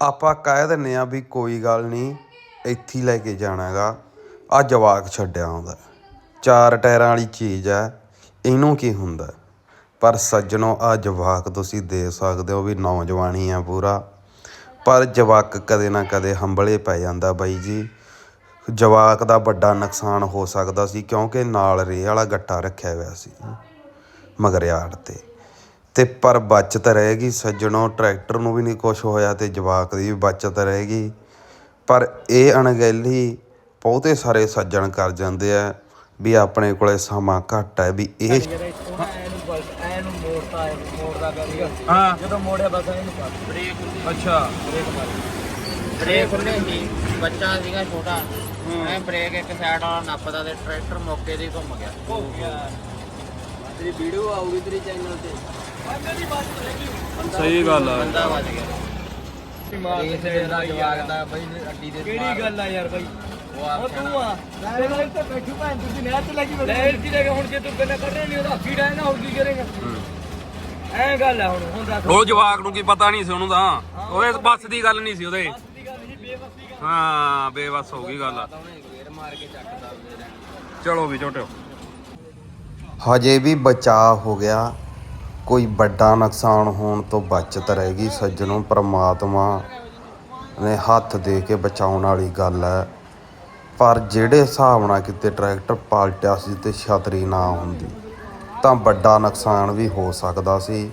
ਆਪਾਂ ਕਹਿ ਦਿੰਦੇ ਹਾਂ ਵੀ ਕੋਈ ਗੱਲ ਨਹੀਂ ਇੱਥੇ ਹੀ ਲੈ ਕੇ ਜਾਣਾ ਗਾ ਆ ਜਵਾਕ ਛੱਡਿਆ ਆਉਂਦਾ ਚਾਰ ਟਾਇਰਾਂ ਵਾਲੀ ਚੀਜ਼ ਹੈ, ਇਹਨੂੰ ਕੀ ਹੁੰਦਾ ਪਰ ਸੱਜਣੋ ਆ ਜਵਾਕ ਤੁਸੀਂ ਦੇ ਸਕਦੇ ਹੋ ਵੀ ਨੌਜਵਾਨੀ ਆ ਪੂਰਾ। ਪਰ ਜਵਾਕ ਕਦੇ ਨਾ ਕਦੇ ਹੰਬਲੇ ਪੈ ਜਾਂਦਾ ਬਾਈ ਜੀ। ਜਵਾਕ ਦਾ ਵੱਡਾ ਨੁਕਸਾਨ ਹੋ ਸਕਦਾ ਸੀ ਕਿਉਂਕਿ ਨਾਲ ਰੇਹ ਵਾਲਾ ਗੱਟਾ ਰੱਖਿਆ ਹੋਇਆ ਸੀ। ਮਗਰਿਆੜ ਤੇ। ਤੇ ਪਰ ਬਚਤ ਰਹੇਗੀ। ਸੱਜਣੋ ਟਰੈਕਟਰ ਨੂੰ ਵੀ ਨਹੀਂ ਕੁਝ ਹੋਇਆ ਤੇ ਜਵਾਕ ਦੀ ਵੀ ਬਚਤ ਰਹੇਗੀ। ਪਰ ਇਹ ਅਣਗਹਿਲੀ ਬਹੁਤੇ ਸਾਰੇ ਸੱਜਣ ਕਰ ਜਾਂਦੇ ਆ ਵੀ ਆਪਣੇ ਕੋਲੇ ਸਮਾਂ ਘੱਟ ਹੈ ਵੀ ਇਹ ਜਿਹੜੇ ਇੱਥੋਂ ਨਾ ਇਹਨੂੰ ਬਸ ਐਨੂੰ ਮੋੜਤਾ ਹੈ ਮੋੜਦਾ ਕਰੀਗਾ ਹਾਂ। ਜਦੋਂ ਮੋੜਿਆ ਬਸ ਇਹਨੂੰ ਪਾ ਬ੍ਰੇਕ ਅੱਛਾ। ਬ੍ਰੇਕ ਮਾਰੀ। ਬ੍ਰੇਕ ਖੁੱਲੇ ਸੀ। ਬੱਚਾ ਸੀਗਾ ਛੋਟਾ। ਐ ਬ੍ਰੇਕ ਇੱਕ ਸਾਈਡ ਵਾਲਾ ਨੱਪਦਾ ਤੇ ਟਰੈਕਟਰ ਮੌਕੇ ਤੇ ਹੀ ਘੁੰਮ ਗਿਆ। ਹੋ ਗਿਆ। ਤੇਰੀ ਵੀਡੀਓ ਆਊਗੀ ਤੇਰੇ ਚੈਨਲ ਤੇ। ਸਹੀ ਗੱਲ ਆ। ਬੰਦਾ ਵੱਜ ਗਿਆ। ਇਹ ਤੇ ਦਾ ਜਵਾਗ ਦਾ ਬਈ ਅੱਡੀ ਦੇ ਕਿਹੜੀ ਗੱਲ ਆ ਯਾਰ ਬਈ? ਉਹ ਤੂੰ ਆ। ਲੈ ਲੈ ਇੱਥੇ ਬੈਠੂ ਭੈਣ ਤੁਸੀਂ ਨਹਿਰ ਤੇ ਲੱਗੀ ਲੈ ਕੀ ਲੈ ਹੁਣ ਜੇ ਤੂੰ ਬਿਨਾ ਕੱਢਣਾ ਨਹੀਂ ਉਹਦਾ ਹੱਥੀ ਡਾਇਨਾ ਹੋਰ ਕੀ ਕਰੇਗਾ? ਐ ਗੱਲ ਆ ਹੁਣ ਹੁਣ ਦੱਸ। ਉਹ ਜਵਾਕ ਨੂੰ ਕੀ ਪਤਾ ਨਹੀਂ ਸੀ ਉਹਨੂੰ ਤਾਂ। ਉਹਦੇ ਬੱਸ ਦੀ ਗੱਲ ਨਹੀਂ ਸੀ ਉਹਦੇ। ਦੀ ਗੱਲ ਨਹੀਂ ਬੇਵਸੀ ਗੱਲ। ਹਾਂ ਬੇਵਸ ਗਈ ਗੱਲ। ਮਾਰ ਚਲੋ ਵੀ ਝੋਟਿਓ ਹਜੇ ਵੀ ਬਚਾਅ ਹੋ ਗਿਆ। ਕੋਈ ਵੱਡਾ ਨੁਕਸਾਨ ਹੋਣ ਤੋਂ ਬਚਤ ਰਹੇਗੀ ਸੱਜਣੋਂ, ਪ੍ਰਮਾਤਮਾ ਨੇ ਹੱਥ ਦੇ ਕੇ ਬਚਾਉਣ ਵਾਲੀ ਗੱਲ ਹੈ। ਪਰ ਜਿਹੜੇ ਹਿਸਾਬ ਨਾਲ ਕਿਤੇ ਟਰੈਕਟਰ ਪਲਟਿਆ ਸੀ ਤੇ ਛਤਰੀ ਨਾ ਹੁੰਦੀ, ਤਾਂ ਵੱਡਾ ਨੁਕਸਾਨ ਵੀ ਹੋ ਸਕਦਾ ਸੀ।